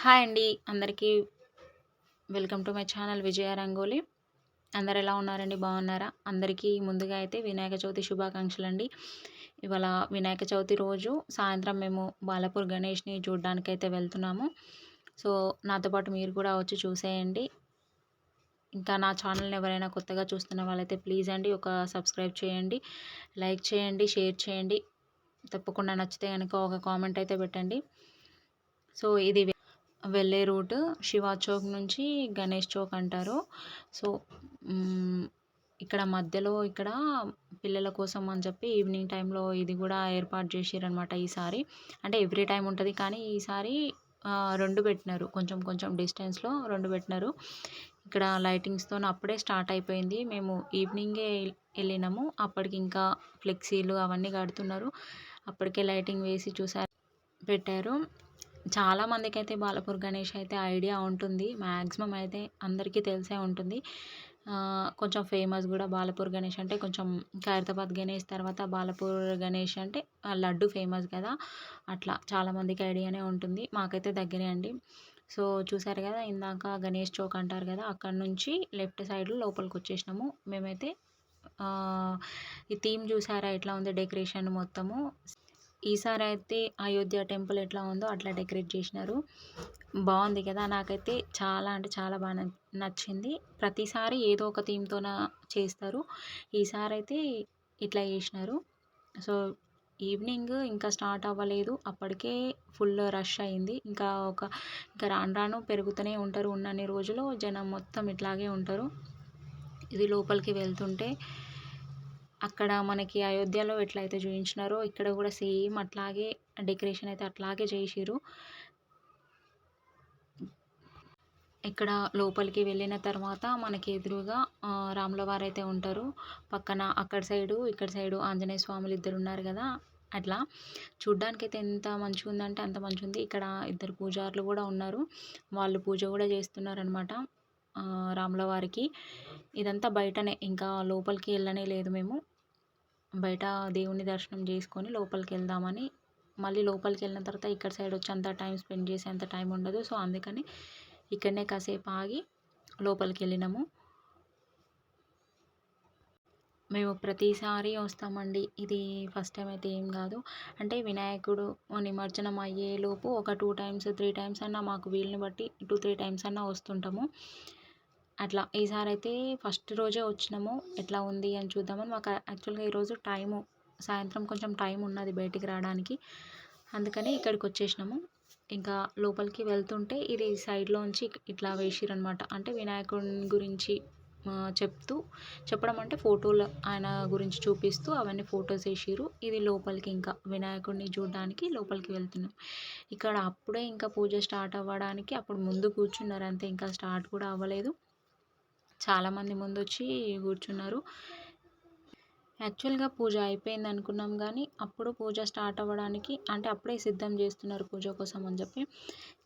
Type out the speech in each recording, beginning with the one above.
Hi అండి. అందరికీ welcome to my channel Vijaya Rangoli. అందరు ఎలా ఉన్నారండి? బాగున్నారా? అందరికీ ముందుగా అయితే వినాయక చవితి శుభాకాంక్షలు అండి ఇవాళ వినాయక చవితి రోజు సాయంత్రం మేము బాలపూర్ గణేష్ని చూడడానికి అయితే వెళ్తున్నాము. సో నాతో పాటు మీరు కూడా వచ్చి చూసేయండి. ఇంకా నా ఛానల్ని ఎవరైనా కొత్తగా చూస్తున్న వాళ్ళైతే ప్లీజ్ అండి ఒక సబ్స్క్రైబ్ చేయండి లైక్ చేయండి షేర్ చేయండి. తప్పకుండా నచ్చితే కనుక ఒక కామెంట్ అయితే పెట్టండి. సో ఇది వెళ్ళే రూట్ శివా చౌక్ నుంచి గణేష్ చౌక్ అంటారు. సో ఇక్కడ మధ్యలో ఇక్కడ పిల్లల కోసం అని చెప్పి ఈవినింగ్ టైంలో ఇది కూడా ఏర్పాటు చేసారనమాట ఈసారి. అంటే ఎవ్రీ టైం ఉంటుంది కానీ ఈసారి రెండు పెట్టినారు. కొంచెం కొంచెం డిస్టెన్స్లో రెండు పెట్టినారు. ఇక్కడ లైటింగ్స్తో అప్పుడే స్టార్ట్ అయిపోయింది. మేము ఈవినింగే వెళ్ళినాము. అప్పటికి ఇంకా ఫ్లెక్సీలు అవన్నీ కడుతున్నారు. అప్పటికే లైటింగ్ వేసి చూసారు పెట్టారు. చాలామందికి అయితే బాలపూర్ గణేష్ అయితే ఐడియా ఉంటుంది. మ్యాక్సిమం అయితే అందరికీ తెలిసే ఉంటుంది. కొంచెం ఫేమస్ కూడా బాలపూర్ గణేష్ అంటే కొంచెం ఖైరతాబాద్ గణేష్ తర్వాత బాలపూర్ గణేష్ అంటే లడ్డు ఫేమస్ కదా. అట్లా చాలామందికి ఐడియానే ఉంటుంది. మాకైతే దగ్గరే అండి. సో చూసారు కదా ఇందాక గణేష్ చౌక్ అంటారు కదా అక్కడ నుంచి లెఫ్ట్ సైడ్లో లోపలికి వచ్చేసినాము. మేమైతే ఈ థీమ్ చూసారా ఎట్లా ఉంది డెకరేషన్ మొత్తము? ఈసారి అయితే అయోధ్య టెంపుల్ ఎట్లా ఉందో అట్లా డెకరేట్ చేసినారు. బాగుంది కదా. నాకైతే చాలా అంటే చాలా బాగా నచ్చింది. ప్రతిసారి ఏదో ఒక థీమ్తోన చేస్తారు. ఈసారి అయితే ఇట్లా చేసినారు. సో ఈవినింగ్ ఇంకా స్టార్ట్ అవ్వలేదు. అప్పటికే ఫుల్ రష్ అయింది. ఇంకా ఒక ఇంకా రాను రాను పెరుగుతూనే ఉంటారు. ఉన్నన్ని రోజులు జనం మొత్తం ఇట్లాగే ఉంటారు. ఇది లోపలికి వెళ్తుంటే అక్కడ మనకి అయోధ్యలో ఎట్లయితే చూపించినారో ఇక్కడ కూడా సేమ్ అట్లాగే డెకరేషన్ అయితే అట్లాగే చేసిరు ఇక్కడ లోపలికి వెళ్ళిన తర్వాత మనకి ఎదురుగా రాములవారు అయితే ఉంటారు. పక్కన అక్కడ సైడు ఇక్కడ సైడు ఆంజనేయ స్వాములు ఇద్దరు ఉన్నారు కదా అట్లా. చూడ్డానికైతే ఎంత మంచిగా ఉందంటే అంత మంచిగా ఉంది ఇక్కడ ఇద్దరు పూజారులు కూడా ఉన్నారు. వాళ్ళు పూజ కూడా చేస్తున్నారు అనమాట రాముల వారికి. ఇదంతా బయటనే ఇంకా లోపలికి వెళ్ళనే లేదు మేము. బయట దేవుని దర్శనం చేసుకొని లోపలికి వెళ్దామని మళ్ళీ లోపలికి వెళ్ళిన తర్వాత ఇక్కడ సైడ్ వచ్చి అంత టైం స్పెండ్ చేసేంత టైం ఉండదు. సో అందుకని ఇక్కడనే కాసేపు ఆగి లోపలికి వెళ్ళినాము. మేము ప్రతిసారి వస్తామండి. ఇది ఫస్ట్ టైం అయితే ఏం కాదు. అంటే వినాయకుడు నిమజ్జనం అయ్యేలోపు ఒక టూ టైమ్స్ త్రీ టైమ్స్ అన్నా మాకు వీలుని బట్టి టూ త్రీ టైమ్స్ అన్నా వస్తుంటాము. అట్లా ఈసారి అయితే ఫస్ట్ రోజే వచ్చినాము. ఎట్లా ఉంది అని చూద్దామని మాకు యాక్చువల్గా ఈరోజు టైము సాయంత్రం కొంచెం టైం ఉన్నది బయటికి రావడానికి. అందుకని ఇక్కడికి వచ్చేసినాము. ఇంకా లోపలికి వెళ్తుంటే ఇది సైడ్లోంచి ఇట్లా వేసిరనమాట అంటే వినాయకుడి గురించి చెప్తూ చెప్పడం అంటే ఫోటోలు ఆయన గురించి చూపిస్తూ అవన్నీ ఫొటోస్ వేసిరు. ఇది లోపలికి ఇంకా వినాయకుడిని చూడడానికి లోపలికి వెళ్తున్నాం. ఇక్కడ అప్పుడే ఇంకా పూజ స్టార్ట్ అవ్వడానికి అప్పుడు ముందు కూర్చున్నారు అంతే. ఇంకా స్టార్ట్ కూడా అవ్వలేదు. చాలామంది ముందు వచ్చి కూర్చున్నారు. యాక్చువల్గా పూజ అయిపోయింది అనుకున్నాం కానీ అప్పుడు పూజ స్టార్ట్ అవ్వడానికి అంటే అప్పుడే సిద్ధం చేస్తున్నారు పూజ కోసం అని చెప్పి.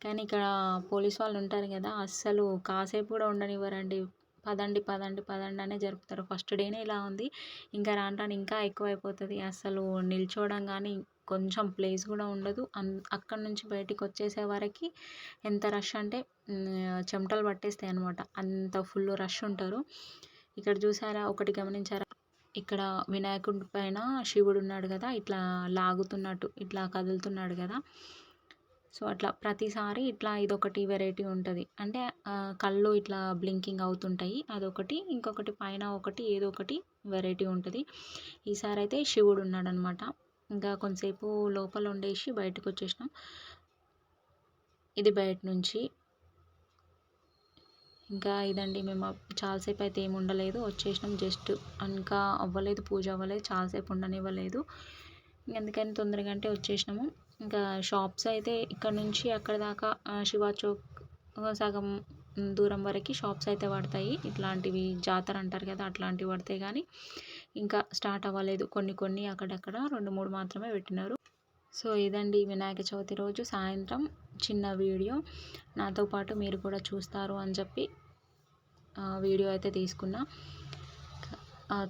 కానీ ఇక్కడ పోలీస్ వాళ్ళు ఉంటారు కదా అస్సలు కాసేపు కూడా ఉండనివ్వరండి. పదండి పదండి పదండి అనే జరుపుతారు. ఫస్ట్ డేనే ఇలా ఉంది. ఇంకా రాను రాను ఇంకా ఎక్కువైపోతుంది. అసలు నిల్చోవడం కానీ కొంచెం ప్లేస్ కూడా ఉండదు. అన్ అక్కడ నుంచి బయటికి వచ్చేసే వరకు ఎంత రష్ అంటే చెమటలు పట్టేస్తాయి అనమాట అంత ఫుల్ రష్ ఉంటారు. ఇక్కడ చూసారా? ఒకటి గమనించారా? ఇక్కడ వినాయకుడి పైన శివుడు ఉన్నాడు కదా ఇట్లా లాగుతున్నట్టు ఇట్లా కదులుతున్నాడు కదా. సో అట్లా ప్రతిసారి ఇట్లా ఇదొకటి వెరైటీ ఉంటుంది. అంటే కళ్ళు ఇట్లా బ్లింకింగ్ అవుతుంటాయి. అదొకటి ఇంకొకటి పైన ఒకటి ఏదో ఒకటి వెరైటీ ఉంటుంది. ఈసారి అయితే శివుడు ఉన్నాడనమాట ఇంకా కొంతసేపు లోపల ఉండేసి బయటకు వచ్చేసినాం. ఇది బయట నుంచి. ఇంకా ఇదండి మేము చాలాసేపు అయితే ఏమి ఉండలేదు. వచ్చేసినాం జస్ట్ ఇంకా అవ్వలేదు పూజ అవ్వలేదు చాలాసేపు ఉండనివ్వలేదు. అందుకని తొందరగా అంటే వచ్చేసినాము. ఇంకా షాప్స్ అయితే ఇక్కడ నుంచి అక్కడ దాకా శివా చౌక్ సగం దూరం వరకు షాప్స్ అయితే పడతాయి. ఇట్లాంటివి జాతర అంటారు కదా అట్లాంటివి పడతాయి కానీ ఇంకా స్టార్ట్ అవ్వలేదు. కొన్ని కొన్ని అక్కడక్కడ రెండు మూడు మాత్రమే పెట్టినారు. సో ఇదండి వినాయక చవితి రోజు. సాయంత్రం చిన్న వీడియో. నాతో పాటు మీరు కూడా చూస్తారు అని చెప్పి వీడియో అయితే తీసుకున్నా.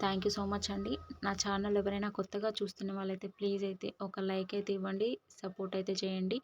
థ్యాంక్ యూ సో మచ్ అండి. నా ఛానల్ ఎవరైనా కొత్తగా చూస్తున్న వాళ్ళైతే ప్లీజ్ అయితే ఒక లైక్ అయితే ఇవ్వండి. సపోర్ట్ అయితే చేయండి.